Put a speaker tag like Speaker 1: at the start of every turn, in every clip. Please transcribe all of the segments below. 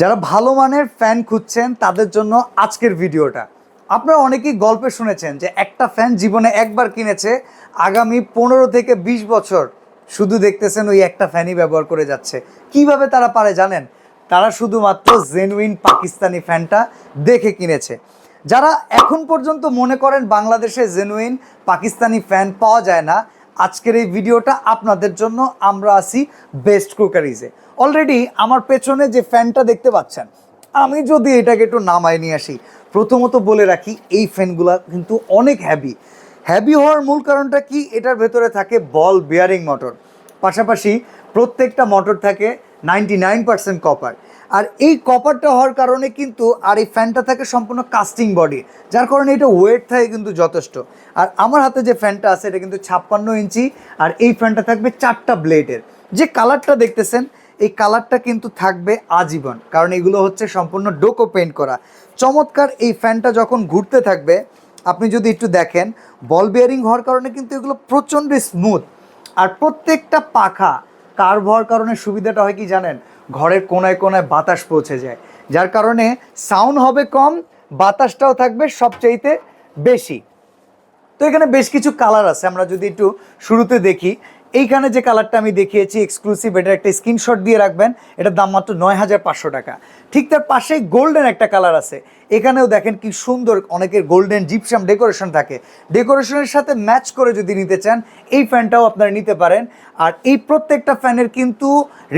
Speaker 1: যারা ভালো মানের ফ্যান খুঁজছেন, তাদের জন্য আজকের ভিডিওটা। আপনারা অনেকেই গল্পে শুনেছেন যে একটা ফ্যান জীবনে একবার কিনেছে, আগামী পনেরো থেকে বিশ বছর শুধু দেখতেছেন ওই একটা ফ্যানই ব্যবহার করে যাচ্ছে। কীভাবে তারা পারে জানেন? তারা শুধুমাত্র জেনুইন পাকিস্তানি ফ্যানটা দেখে কিনেছে। যারা এখন পর্যন্ত মনে করেন বাংলাদেশে জেনুইন পাকিস্তানি ফ্যান পাওয়া যায় না, আজকের এই ভিডিওটা আপনাদের জন্য আমরা আসি বেস্ট কুকারিজে অলরেডি আমার পেছনে যে ফ্যানটা দেখতে পাচ্ছেন, আমি যদি এটাকে একটু নামায় নিয়ে আসি, প্রথমত বলে রাখি, এই ফ্যানগুলা কিন্তু অনেক হ্যাভি হ্যাভি হওয়ার মূল কারণটা কি? এটার ভেতরে থাকে বল বিয়ারিং মোটর পাশাপাশি প্রত্যেকটা মোটর থাকে নাইনটি নাইন পার্সেন্ট কপার আর এই কপারটা হওয়ার কারণে কিন্তু আর এই ফ্যানটা থাকে সম্পূর্ণ কাস্টিং বডি যার কারণে এটা ওয়েট থাকে কিন্তু যথেষ্ট। আর আমার হাতে যে ফ্যানটা আছে, এটা কিন্তু ছাপ্পান্ন ইঞ্চি, আর এই ফ্যানটা থাকবে চারটা ব্লেডের যে কালারটা দেখতেছেন এই কালারটা কিন্তু থাকবে আজীবন, কারণ এগুলো হচ্ছে সম্পূর্ণ ডোকো পেন্ট করা। চমৎকার এই ফ্যানটা যখন ঘুরতে থাকবে, আপনি যদি একটু দেখেন বল বিয়ারিং হওয়ার কারণে কিন্তু এগুলো প্রচণ্ড স্মুথ আর প্রত্যেকটা পাখা কার্ভ হওয়ার কারণে সুবিধাটা হয় কি জানেন? ঘরের কোনায় কোনায় বাতাস পৌঁছে যায়। যার কারণে সাউন্ড হবে কম, বাতাসটাও থাকবে সবচাইতে বেশি। তো এখানে বেশ কিছু কালার আছে, আমরা যদি একটু শুরুতে দেখি। এইখানে যে কালারটা আমি দেখিয়েছি এক্সক্লুসিভ এটা একটা স্ক্রিনশট দিয়ে রাখবেন। এটার দাম মাত্র নয় হাজার পাঁচশো টাকা। ঠিক তার পাশেই গোল্ডেন একটা কালার আছে। এখানেও দেখেন কি সুন্দর অনেকের গোল্ডেন জিপসাম ডেকোরেশন থাকে। ডেকোরেশনের সাথে ম্যাচ করে যদি নিতে চান, এই ফ্যানটাও আপনারা নিতে পারেন। আর এই প্রত্যেকটা ফ্যানের কিন্তু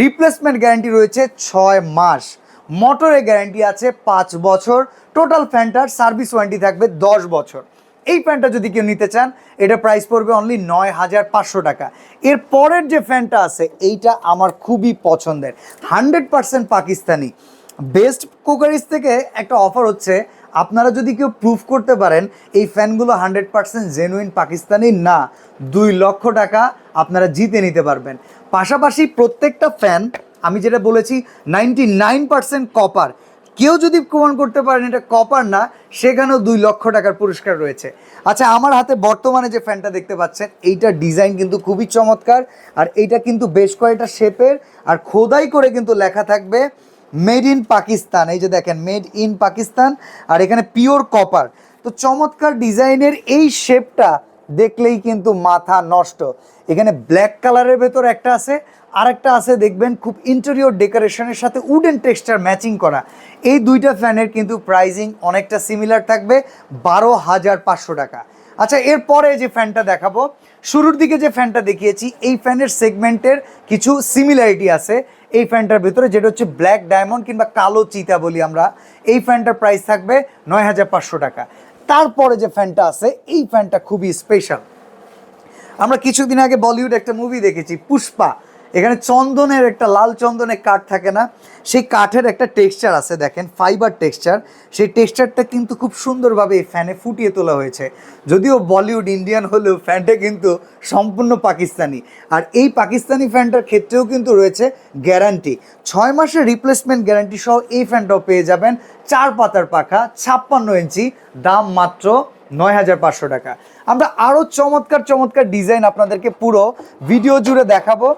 Speaker 1: রিপ্লেসমেন্ট গ্যারান্টি রয়েছে ছয় মাস। মোটরের গ্যারান্টি আছে পাঁচ বছর। টোটাল ফ্যানটার সার্ভিস ওয়ারেন্টি থাকবে দশ বছর। এই ফ্যানটা যদি কেউ নিতে চান, এটা প্রাইস পড়বে অনলি নয় হাজার পাঁচশো টাকা। এর পরের যে ফ্যানটা আছে, এইটা আমার খুবই পছন্দের। Hundred percent Pakistani. Best cookeries থেকে একটা অফার হচ্ছে, আপনারা যদি কেউ প্রুফ করতে পারেন, এই ফ্যানগুলো হান্ড্রেড পার্সেন্ট জেনুইন পাকিস্তানি না, দুই লক্ষ টাকা আপনারা জিতে নিতে পারবেন। পাশাপাশি প্রত্যেকটা ফ্যান, আমি যেটা বলেছি নাইনটি নাইন পার্সেন্ট কপার কেউ যদি প্রমাণ করতে পারেন এটা কপার না, সেখানেও দুই লক্ষ টাকার পুরস্কার রয়েছে। আচ্ছা আমার হাতে বর্তমানে যে ফ্যানটা দেখতে পাচ্ছেন, এইটার ডিজাইন কিন্তু খুবই চমৎকার, আর এইটা কিন্তু বেশ কয়েকটা শেপের, আর খোদাই করে কিন্তু লেখা থাকবে মেড ইন পাকিস্তান এই যে দেখেন মেড ইন পাকিস্তান আর এখানে পিওর কপার তো চমৎকার ডিজাইনের এই শেপটা দেখলেই কিন্তু মাথা নষ্ট। এখানে ব্ল্যাক কালারের ভেতর একটা আছে, আরেকটা আছে দেখবেন খুব ইন্টেরিয়র ডেকোরেশনের সাথে উডেন টেক্সচার ম্যাচিং করা। এই দুইটা ফ্যানের কিন্তু প্রাইজিং অনেকটা সিমিলার থাকবে, বারো হাজার পাঁচশো টাকা। আচ্ছা এরপরে যে ফ্যানটা দেখাবো, শুরুর দিকে যে ফ্যানটা দেখিয়েছি, এই ফ্যানের সেগমেন্টের কিছু সিমিলারিটি আছে। এই ফ্যানটার ভেতরে যেটা হচ্ছে ব্ল্যাক ডায়মন্ড কিংবা কালো চিতা বলি আমরা, এই ফ্যানটার প্রাইস থাকবে নয় হাজার পাঁচশো টাকা। তারপরে যে ফ্যানটা আছে, এই ফ্যানটা খুবই স্পেশাল আমরা কিছুদিন আগে বলিউড একটা মুভি দেখেছি, পুষ্পা। এখানে চন্দনের একটা লাল চন্দনের কাঠ থাকে না, সেই কাঠের একটা টেক্সচার আছে দেখেন ফাইবার টেক্সচার সেই টেক্সচারটা কিন্তু খুব সুন্দরভাবে এই ফ্যানে ফুটিয়ে তোলা হয়েছে। যদিও বলিউড, ইন্ডিয়ান হলেও ফ্যানটা কিন্তু সম্পূর্ণ পাকিস্তানি। আর এই পাকিস্তানি ফ্যানটার ক্ষেত্রেও কিন্তু রয়েছে গ্যারান্টি ছয় মাসের রিপ্লেসমেন্ট গ্যারান্টি সহ এই ফ্যানটাও পেয়ে যাবেন। চার পাতার পাখা, ছাপ্পান্ন ইঞ্চি, দাম মাত্র নয় হাজার পাঁচশো টাকা। আমরা আরও চমৎকার চমৎকার ডিজাইন আপনাদেরকে পুরো ভিডিও জুড়ে দেখাবো।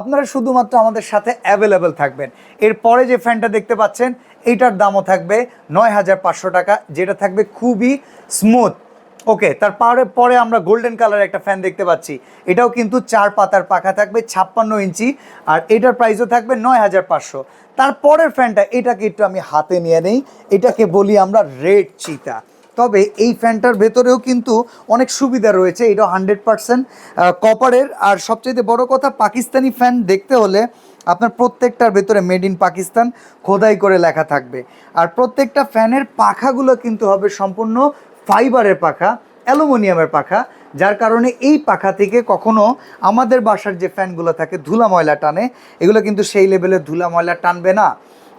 Speaker 1: আপনারা শুধুমাত্র আমাদের সাথে অ্যাভেলেবেল থাকবেন। এরপরে যে ফ্যানটা দেখতে পাচ্ছেন, এইটার দামও থাকবে নয় হাজার পাঁচশো টাকা, যেটা থাকবে খুবই স্মুথ ওকে তার পরে পরে আমরা গোল্ডেন কালার একটা ফ্যান দেখতে পাচ্ছি। এটাও কিন্তু চার পাতার পাখা থাকবে, ছাপ্পান্ন ইঞ্চি, আর এটার প্রাইসও থাকবে নয় হাজার পাঁচশো। তারপরের ফ্যানটা এটাকে একটু আমি হাতে নিয়ে নেই, এটাকে বলি আমরা রেড চিতা তবে এই ফ্যানটার ভেতরেও কিন্তু অনেক সুবিধা রয়েছে এটা হান্ড্রেড পার্সেন্ট কপারের আর সবচেয়ে বড় কথা, পাকিস্তানি ফ্যান দেখতে হলে আপনার প্রত্যেকটার ভেতরে মেড ইন পাকিস্তান খোদাই করে লেখা থাকবে। আর প্রত্যেকটা ফ্যানের পাখাগুলো কিন্তু হবে সম্পূর্ণ ফাইবারের পাখা, অ্যালুমিনিয়ামের পাখা, যার কারণে এই পাখা থেকে কখনো আমাদের বাসার যে ফ্যানগুলো থাকে ধুলা ময়লা টানে, এগুলো কিন্তু সেই লেভেলে ধুলা ময়লা টানবে না।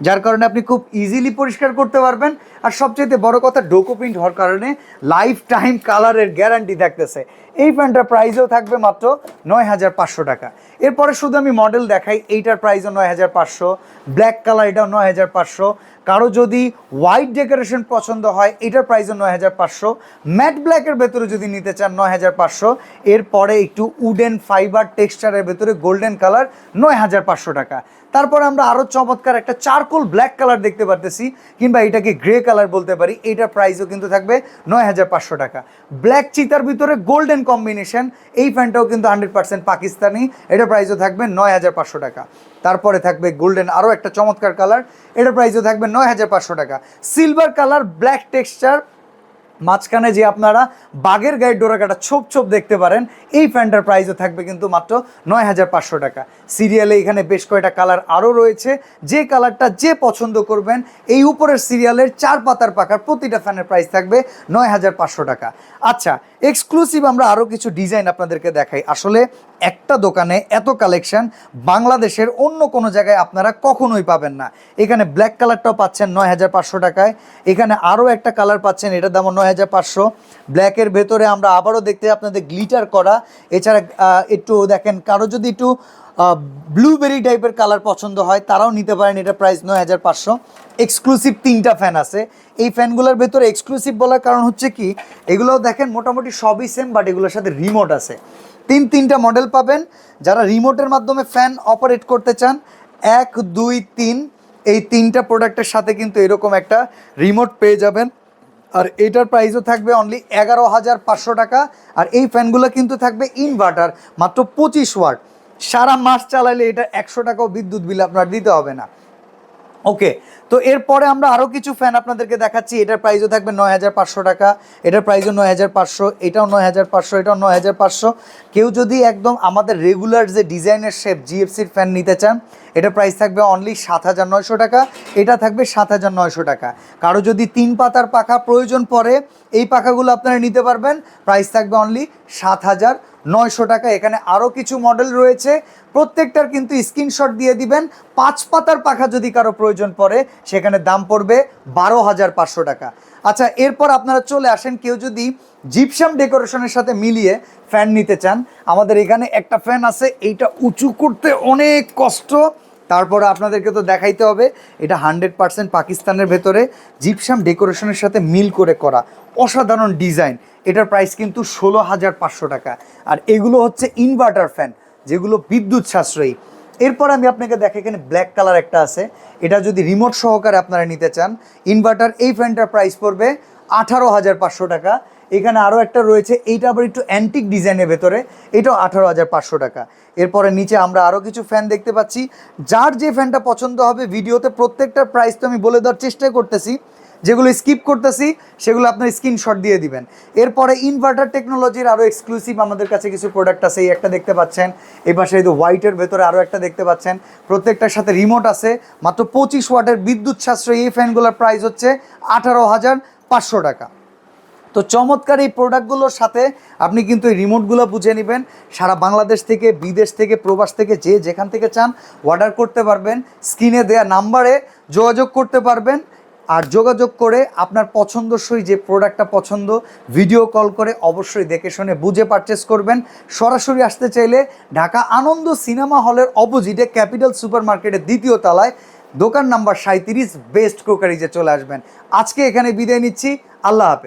Speaker 1: যার কারণে আপনি খুব ইজিলি পরিষ্কার করতে পারবেন। আর সবচেয়ে বড় কথা, ডোকো প্রিন্ট হওয়ার কারণে লাইফ টাইম কালারের গ্যারান্টি থাকতেছে। এই ফ্যানটার প্রাইসও থাকবে মাত্র নয় হাজার পাঁচশো টাকা। এরপরে শুধু আমি মডেল দেখাই, এইটার প্রাইসও নয় হাজার পাঁচশো ব্ল্যাক কালার এটাও নয় হাজার পাঁচশো। কারও যদি হোয়াইট ডেকোরেশন পছন্দ হয়, এটার প্রাইস নয় হাজার পাঁচশো। ম্যাট ব্ল্যাকের ভেতরে যদি নিতে চান, নয় হাজার পাঁচশো। এরপরে একটু উডেন ফাইবার টেক্সচারের ভেতরে গোল্ডেন কালার নয় হাজার পাঁচশো টাকা। তারপরে আমরা আরও চমৎকার একটা চারকোল ব্ল্যাক কালার দেখতে পারতেছি, কিংবা এটাকে গ্রে কালার বলতে পারি, এইটার প্রাইসও কিন্তু থাকবে নয় হাজার পাঁচশো টাকা। ব্ল্যাক চিতার ভিতরে গোল্ডেন কম্বিনেশন এই ফ্যানটাও কিন্তু হান্ড্রেড পার্সেন্ট পাকিস্তানি, এটার প্রাইসও থাকবে নয় হাজার পাঁচশো টাকা। তারপরে থাকবে গোল্ডেন আরও একটা চমৎকার কালার এটার প্রাইসও থাকবে নয় হাজার পাঁচশো টাকা। সিলভার কালার ব্ল্যাক টেক্সচার মাঝখানে যে আপনারা বাঘের ডোরা ডোরাকাটা ছোপ ছোপ দেখতে পারেন, এই ফ্যানটার প্রাইসও থাকবে কিন্তু মাত্র নয় হাজার পাঁচশো টাকা। সিরিয়ালে এখানে বেশ কয়েকটা কালার আরও রয়েছে। যে কালারটা যে পছন্দ করবেন, এই উপরের সিরিয়ালের চার পাতার পাকার প্রতিটা ফ্যানের প্রাইস থাকবে নয় হাজার পাঁচশো টাকা। আচ্ছা এক্সক্লুসিভ আমরা আরও কিছু ডিজাইন আপনাদেরকে দেখাই। আসলে একটা দোকানে এত কালেকশন বাংলাদেশের অন্য কোনো জায়গায় আপনারা কখনোই পাবেন না। এখানে ব্ল্যাক কালারটাও পাচ্ছেন নয় হাজার পাঁচশো টাকায়। এখানে আরও একটা কালার পাচ্ছেন, এটার দামও নয় হাজার পাঁচশো। ব্ল্যাকের ভেতরে আমরা আবারও দেখতে আপনাদের গ্লিটার করা। এছাড়া একটু দেখেন, কারও যদি একটু ব্লুবেরি টাইপের কালার পছন্দ হয়, তারাও নিতে পারেন, এটা প্রাইস নয় হাজার পাঁচশো। এক্সক্লুসিভ তিনটা ফ্যান আছে। এই ফ্যানগুলোর ভেতরে এক্সক্লুসিভ বলার কারণ হচ্ছে কি, এগুলোও দেখেন মোটামুটি সবই সেম বাট এগুলোর সাথে রিমোট আছে। তিন, তিনটা মডেল পাবেন, যারা রিমোটের মাধ্যমে ফ্যান অপারেট করতে চান, এক, দুই, তিন, এই তিনটা প্রোডাক্টের সাথে কিন্তু এরকম একটা রিমোট পেয়ে যাবেন। আর এটার প্রাইসও থাকবে অনলি এগারো হাজার পাঁচশো টাকা, আর এই ফ্যানগুলো কিন্তু থাকবে ইনভার্টার মাত্র পঁচিশ ওয়াট সারা মাস চালাইলে এটা একশো টাকাও বিদ্যুৎ বিল আপনার দিতে হবে না। ওকে তো এরপরে আমরা আরও কিছু ফ্যান আপনাদেরকে দেখাচ্ছি। এটার প্রাইসও থাকবে নয় হাজার পাঁচশো টাকা। এটার প্রাইসও নয় হাজার পাঁচশো, এটাও নয় হাজার পাঁচশো, এটাও নয় হাজার পাঁচশো। কেউ যদি একদম আমাদের রেগুলার যে ডিজাইনের শেপ জিএফসির ফ্যান নিতে চান এটা প্রাইস থাকবে অনলি সাত হাজার নয়শো টাকা। এটা থাকবে সাত হাজার নয়শো টাকা। কারও যদি তিন পাতার পাখা প্রয়োজন পড়ে, এই পাখাগুলো আপনারা নিতে পারবেন। প্রাইস থাকবে অনলি সাত হাজার নয়শো টাকা। এখানে আরও কিছু মডেল রয়েছে। প্রত্যেকটার কিন্তু স্ক্রিনশট দিয়ে দিবেন। পাঁচ পাতার পাখা যদি কারও প্রয়োজন পড়ে, সেখানে দাম পড়বে বারো হাজার পাঁচশো টাকা। আচ্ছা এরপর আপনারা চলে আসেন কেউ যদি জিপসাম ডেকোরেশনের সাথে মিলিয়ে ফ্যান নিতে চান। আমাদের এখানে একটা ফ্যান আছে, এইটা উঁচু করতে অনেক কষ্ট। তারপরে আপনাদেরকে তো দেখাইতে হবে, এটা হান্ড্রেড পার্সেন্ট পাকিস্তানের ভেতরে জিপসাম ডেকোরেশনের সাথে মিল করে করা। অসাধারণ ডিজাইন, এটার প্রাইস কিন্তু ষোলো হাজার পাঁচশো টাকা। আর এগুলো হচ্ছে ইনভার্টার ফ্যান, যেগুলো বিদ্যুৎ সাশ্রয়ী। এরপর আমি আপনাকে দেখে এখানে ব্ল্যাক কালার একটা আছে। এটা যদি রিমোট সহকারে আপনারা নিতে চান, ইনভার্টার এই ফ্যানটার প্রাইস পড়বে আঠারো হাজার পাঁচশো টাকা। এখানে আরও একটা রয়েছে, এইটা আবার একটু অ্যান্টিক ডিজাইনের ভেতরে, এটাও আঠারো হাজার পাঁচশো টাকা। এরপরে নিচে আমরা আরও কিছু ফ্যান দেখতে পাচ্ছি। যার যে ফ্যানটা পছন্দ হবে, ভিডিওতে প্রত্যেকটা প্রাইস তো আমি বলে দেওয়ার চেষ্টাই করতেছি। যেগুলো স্কিপ করতেছি, সেগুলো আপনার স্ক্রিনশট দিয়ে দিবেন। এরপরে ইনভার্টার টেকনোলজির আরও এক্সক্লুসিভ আমাদের কাছে কিছু প্রোডাক্ট আছে, এই একটা দেখতে পাচ্ছেন। এই পাশে এই হোয়াইটের ভেতরে আরও একটা দেখতে পাচ্ছেন। প্রত্যেকটার সাথে রিমোট আছে, মাত্র পঁচিশ ওয়াটের বিদ্যুৎ সাশ্রয়ী এই ফ্যানগুলোর প্রাইস হচ্ছে আঠারো হাজার পাঁচশো টাকা। তো চমৎকার এই প্রোডাক্টগুলোর সাথে আপনি কিন্তু এই রিমোটগুলো বুঝে নেবেন। সারা বাংলাদেশ থেকে, বিদেশ থেকে, প্রবাস থেকে যে যেখান থেকে চান অর্ডার করতে পারবেন। স্ক্রিনে দেওয়া নাম্বারে যোগাযোগ করতে পারবেন। আর যোগাযোগ করে আপনার পছন্দসই যে প্রোডাক্টটা পছন্দ ভিডিও কল করে অবশ্যই দেখে শুনে বুঝে পারচেস করবেন। সরাসরি আসতে চাইলে ঢাকা আনন্দ সিনেমা হলের অপোজিটে ক্যাপিটাল সুপার মার্কেটের দ্বিতীয় তলায় দোকান নাম্বার সাঁত্রিশ বেস্ট ক্রোকারিজে চলে আসবেন। আজকে এখানে বিদায় নিচ্ছি। আল্লাহ হাফেজ।